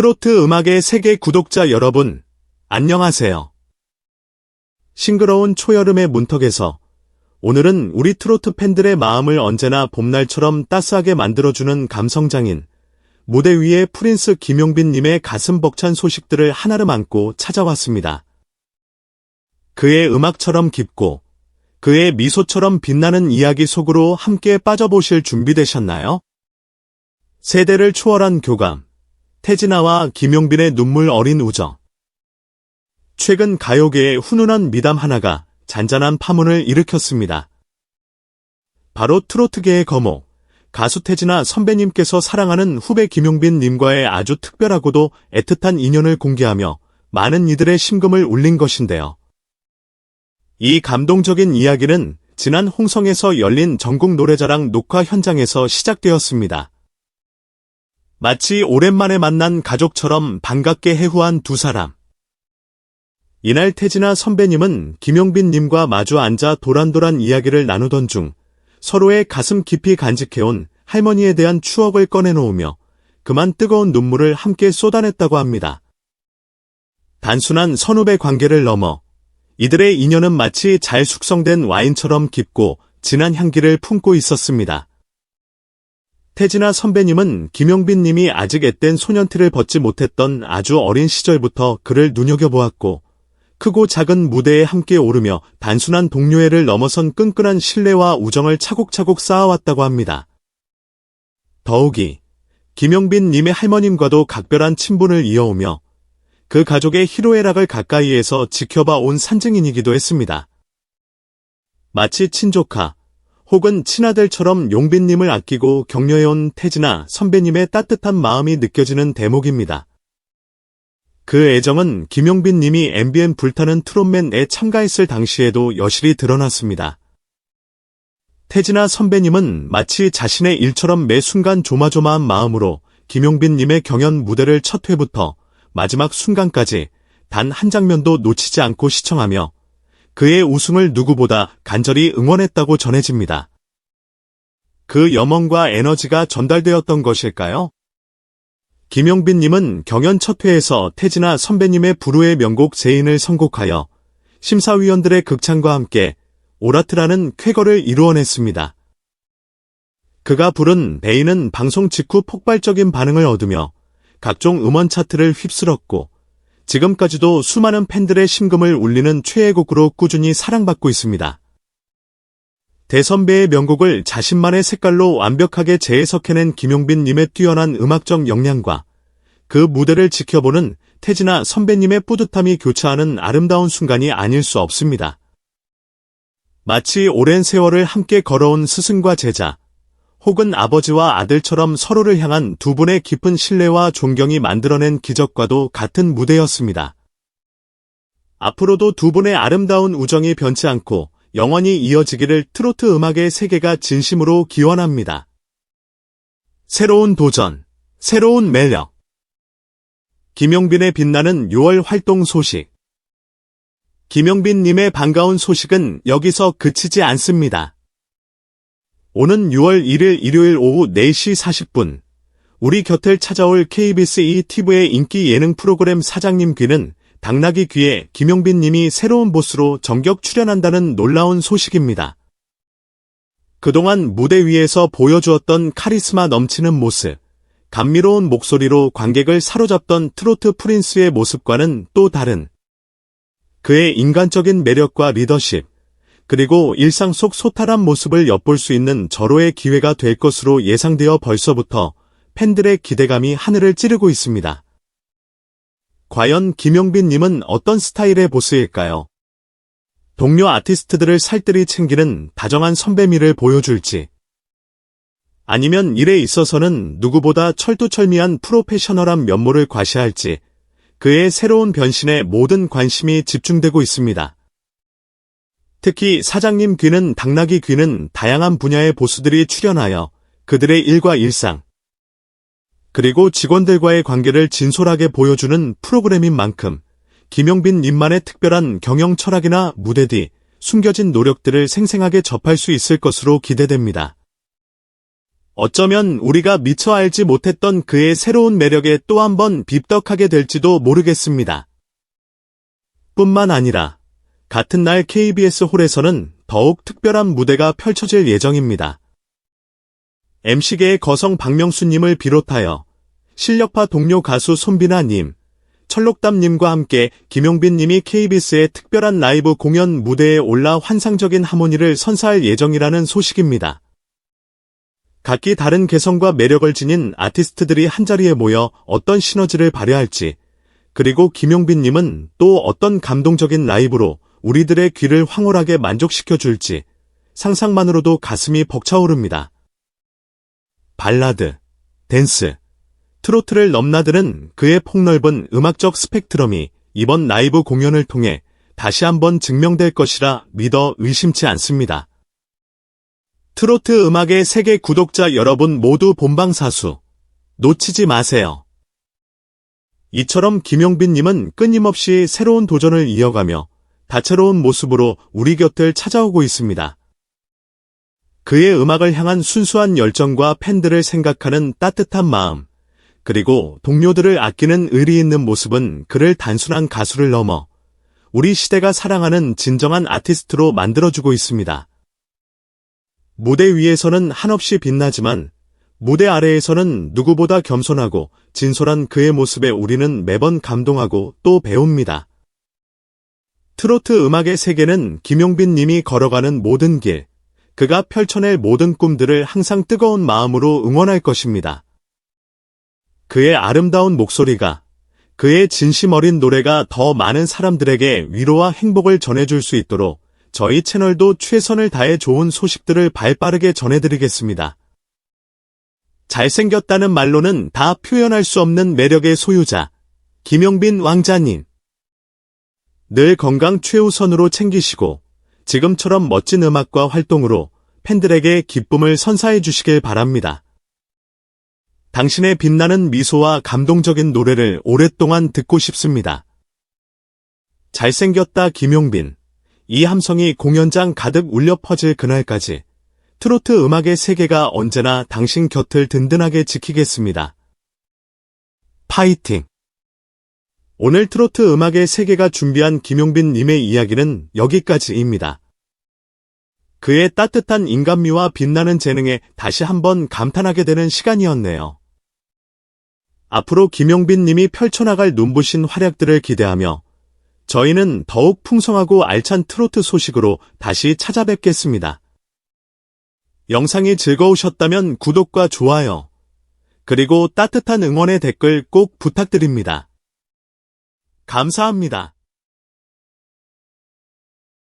트로트 음악의 세계 구독자 여러분, 안녕하세요. 싱그러운 초여름의 문턱에서 오늘은 우리 트로트 팬들의 마음을 언제나 봄날처럼 따스하게 만들어주는 감성장인 무대 위에 프린스 김용빈님의 가슴 벅찬 소식들을 하나름 안고 찾아왔습니다. 그의 음악처럼 깊고 그의 미소처럼 빛나는 이야기 속으로 함께 빠져보실 준비되셨나요? 세대를 초월한 교감, 태진아와 김용빈의 눈물 어린 우정. 최근 가요계의 훈훈한 미담 하나가 잔잔한 파문을 일으켰습니다. 바로 트로트계의 거목, 가수 태진아 선배님께서 사랑하는 후배 김용빈님과의 아주 특별하고도 애틋한 인연을 공개하며 많은 이들의 심금을 울린 것인데요. 이 감동적인 이야기는 지난 홍성에서 열린 전국 노래자랑 녹화 현장에서 시작되었습니다. 마치 오랜만에 만난 가족처럼 반갑게 해후한 두 사람. 이날 태진아 선배님은 김용빈님과 마주 앉아 도란도란 이야기를 나누던 중 서로의 가슴 깊이 간직해온 할머니에 대한 추억을 꺼내놓으며 그만 뜨거운 눈물을 함께 쏟아냈다고 합니다. 단순한 선후배 관계를 넘어 이들의 인연은 마치 잘 숙성된 와인처럼 깊고 진한 향기를 품고 있었습니다. 태진아 선배님은 김용빈 님이 아직 앳된 소년티를 벗지 못했던 아주 어린 시절부터 그를 눈여겨보았고 크고 작은 무대에 함께 오르며 단순한 동료애를 넘어선 끈끈한 신뢰와 우정을 차곡차곡 쌓아왔다고 합니다. 더욱이 김용빈 님의 할머님과도 각별한 친분을 이어오며 그 가족의 희로애락을 가까이에서 지켜봐 온 산증인이기도 했습니다. 마치 친조카 혹은 친아들처럼 용빈님을 아끼고 격려해온 태진아 선배님의 따뜻한 마음이 느껴지는 대목입니다. 그 애정은 김용빈 님이 MBN 불타는 트롯맨에 참가했을 당시에도 여실히 드러났습니다. 태진아 선배님은 마치 자신의 일처럼 매 순간 조마조마한 마음으로 김용빈 님의 경연 무대를 첫 회부터 마지막 순간까지 단 한 장면도 놓치지 않고 시청하며 그의 우승을 누구보다 간절히 응원했다고 전해집니다. 그 염원과 에너지가 전달되었던 것일까요? 김용빈님은 경연 첫 회에서 태진아 선배님의 부르의 명곡 제인을 선곡하여 심사위원들의 극찬과 함께 오라트라는 쾌거를 이루어냈습니다. 그가 부른 베인은 방송 직후 폭발적인 반응을 얻으며 각종 음원 차트를 휩쓸었고 지금까지도 수많은 팬들의 심금을 울리는 최애곡으로 꾸준히 사랑받고 있습니다. 대선배의 명곡을 자신만의 색깔로 완벽하게 재해석해낸 김용빈님의 뛰어난 음악적 역량과 그 무대를 지켜보는 태진아 선배님의 뿌듯함이 교차하는 아름다운 순간이 아닐 수 없습니다. 마치 오랜 세월을 함께 걸어온 스승과 제자, 혹은 아버지와 아들처럼 서로를 향한 두 분의 깊은 신뢰와 존경이 만들어낸 기적과도 같은 무대였습니다. 앞으로도 두 분의 아름다운 우정이 변치 않고 영원히 이어지기를 트로트 음악의 세계가 진심으로 기원합니다. 새로운 도전, 새로운 매력. 김용빈의 빛나는 6월 활동 소식. 김용빈님의 반가운 소식은 여기서 그치지 않습니다. 오는 6월 1일 일요일 오후 4시 40분 우리 곁을 찾아올 KBS ETV의 인기 예능 프로그램 사장님 귀는 당나귀 귀에 김용빈 님이 새로운 보스로 정격 출연한다는 놀라운 소식입니다. 그동안 무대 위에서 보여주었던 카리스마 넘치는 모습, 감미로운 목소리로 관객을 사로잡던 트로트 프린스의 모습과는 또 다른 그의 인간적인 매력과 리더십, 그리고 일상 속 소탈한 모습을 엿볼 수 있는 절호의 기회가 될 것으로 예상되어 벌써부터 팬들의 기대감이 하늘을 찌르고 있습니다. 과연 김용빈님은 어떤 스타일의 보스일까요? 동료 아티스트들을 살뜰히 챙기는 다정한 선배미를 보여줄지, 아니면 일에 있어서는 누구보다 철두철미한 프로페셔널한 면모를 과시할지, 그의 새로운 변신에 모든 관심이 집중되고 있습니다. 특히 사장님 귀는 당나귀 귀는 다양한 분야의 보수들이 출연하여 그들의 일과 일상, 그리고 직원들과의 관계를 진솔하게 보여주는 프로그램인 만큼 김용빈 님만의 특별한 경영 철학이나 무대 뒤 숨겨진 노력들을 생생하게 접할 수 있을 것으로 기대됩니다. 어쩌면 우리가 미처 알지 못했던 그의 새로운 매력에 또 한 번 빕덕하게 될지도 모르겠습니다. 뿐만 아니라 같은 날 KBS 홀에서는 더욱 특별한 무대가 펼쳐질 예정입니다. MC계의 거성 박명수님을 비롯하여 실력파 동료 가수 손비나님, 철록담님과 함께 김용빈님이 KBS의 특별한 라이브 공연 무대에 올라 환상적인 하모니를 선사할 예정이라는 소식입니다. 각기 다른 개성과 매력을 지닌 아티스트들이 한자리에 모여 어떤 시너지를 발휘할지, 그리고 김용빈님은 또 어떤 감동적인 라이브로 우리들의 귀를 황홀하게 만족시켜 줄지 상상만으로도 가슴이 벅차오릅니다. 발라드, 댄스, 트로트를 넘나드는 그의 폭넓은 음악적 스펙트럼이 이번 라이브 공연을 통해 다시 한번 증명될 것이라 믿어 의심치 않습니다. 트로트 음악의 세계 구독자 여러분 모두 본방사수 놓치지 마세요. 이처럼 김용빈님은 끊임없이 새로운 도전을 이어가며 다채로운 모습으로 우리 곁을 찾아오고 있습니다. 그의 음악을 향한 순수한 열정과 팬들을 생각하는 따뜻한 마음, 그리고 동료들을 아끼는 의리 있는 모습은 그를 단순한 가수를 넘어 우리 시대가 사랑하는 진정한 아티스트로 만들어주고 있습니다. 무대 위에서는 한없이 빛나지만 무대 아래에서는 누구보다 겸손하고 진솔한 그의 모습에 우리는 매번 감동하고 또 배웁니다. 트로트 음악의 세계는 김용빈 님이 걸어가는 모든 길, 그가 펼쳐낼 모든 꿈들을 항상 뜨거운 마음으로 응원할 것입니다. 그의 아름다운 목소리가, 그의 진심 어린 노래가 더 많은 사람들에게 위로와 행복을 전해줄 수 있도록 저희 채널도 최선을 다해 좋은 소식들을 발빠르게 전해드리겠습니다. 잘생겼다는 말로는 다 표현할 수 없는 매력의 소유자, 김용빈 왕자님. 늘 건강 최우선으로 챙기시고 지금처럼 멋진 음악과 활동으로 팬들에게 기쁨을 선사해 주시길 바랍니다. 당신의 빛나는 미소와 감동적인 노래를 오랫동안 듣고 싶습니다. 잘생겼다 김용빈. 이 함성이 공연장 가득 울려 퍼질 그날까지 트로트 음악의 세계가 언제나 당신 곁을 든든하게 지키겠습니다. 파이팅! 오늘 트로트 음악의 세계가 준비한 김용빈 님의 이야기는 여기까지입니다. 그의 따뜻한 인간미와 빛나는 재능에 다시 한번 감탄하게 되는 시간이었네요. 앞으로 김용빈 님이 펼쳐나갈 눈부신 활약들을 기대하며 저희는 더욱 풍성하고 알찬 트로트 소식으로 다시 찾아뵙겠습니다. 영상이 즐거우셨다면 구독과 좋아요, 그리고 따뜻한 응원의 댓글 꼭 부탁드립니다. 감사합니다.